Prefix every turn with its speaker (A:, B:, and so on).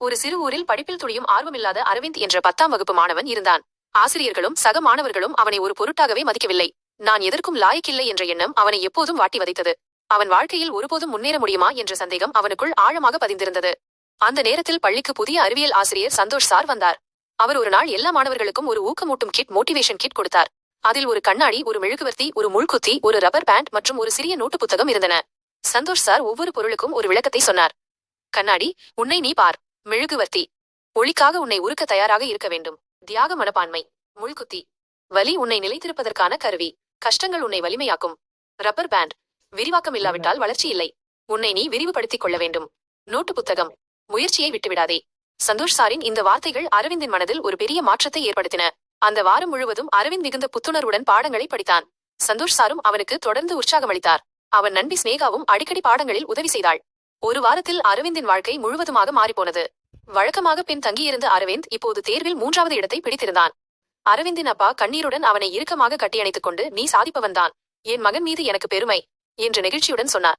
A: ஒரு சிறு ஊரில் படிப்பில் துளியும் ஆர்வமில்லாத அரவிந்த் என்ற பத்தாம் வகுப்பு மாணவன் இருந்தான். ஆசிரியர்களும் சக மாணவர்களும் அவனை ஒரு பொருட்டாகவே மதிக்கவில்லை. நான் எதற்கும் லாயக்கில்லை என்ற எண்ணம் அவனை எப்போதும் வாட்டி வதைத்தது. அவன் வாழ்க்கையில் ஒருபோதும் முன்னேற முடியுமா என்ற சந்தேகம் அவனுக்குள் ஆழமாக பதிந்திருந்தது. அந்த நேரத்தில் பள்ளிக்கு புதிய அறிவியல் ஆசிரியர் சந்தோஷ் சார் வந்தார். அவர் ஒரு நாள் எல்லா மாணவர்களுக்கும் ஒரு ஊக்கமூட்டும் கிட் மோட்டிவேஷன் கிட் கொடுத்தார். அதில் ஒரு கண்ணாடி ஒரு மெழுகுவர்த்தி ஒரு முள்குத்தி ஒரு ரப்பர் பேண்ட் மற்றும் ஒரு சிறிய நோட்டு புத்தகம் இருந்தன. சந்தோஷ் சார் ஒவ்வொரு பொருளுக்கும் ஒரு விளக்கத்தை சொன்னார். கண்ணாடி உன்னை நீ பார். மெழுகுவர்த்தி. ஒளிக்காக உன்னை உருக்க தயாராக இருக்க வேண்டும். தியாக மனப்பான்மை. முள்குத்தி. வலி உன்னை நிலைத்திருப்பதற்கான கருவி. கஷ்டங்கள் உன்னை வலிமையாக்கும். Rubber band. விரிவாக்கம் இல்லாவிட்டால் வளர்ச்சி இல்லை. உன்னை நீ விரிவுபடுத்திக் கொள்ள வேண்டும். நோட்டு புத்தகம். முயற்சியை விட்டுவிடாதே. சந்தோஷ் சாரின் இந்த வார்த்தைகள் அரவிந்தின் மனதில் ஒரு பெரிய மாற்றத்தை ஏற்படுத்தின. அந்த வாரம் முழுவதும் அரவிந்த் மிகுந்த புத்துணர்வுடன் பாடங்களை படித்தான். சந்தோஷ் சாரும் அவனுக்கு தொடர்ந்து உற்சாகமளித்தார் அவன் நண்பி ஸ்னேகாவும் அடிக்கடி பாடங்களில் உதவி செய்தாள். ஒரு வாரத்தில் அரவிந்தின் வாழ்க்கை முழுவதுமாக மாறிப்போனது. வழக்கமாக பின் தங்கியிருந்த அரவிந்த் இப்போது தேர்வில் மூன்றாவது இடத்தை பிடித்திருந்தான். அரவிந்தின் அப்பா கண்ணீருடன் அவனை இறுக்கமாக கட்டியணைத்துக் கொண்டு நீ சாதிப்பவன்தான். என் மகன் மீது எனக்கு பெருமை என்று நெகிழ்ச்சியுடன் சொன்னார்.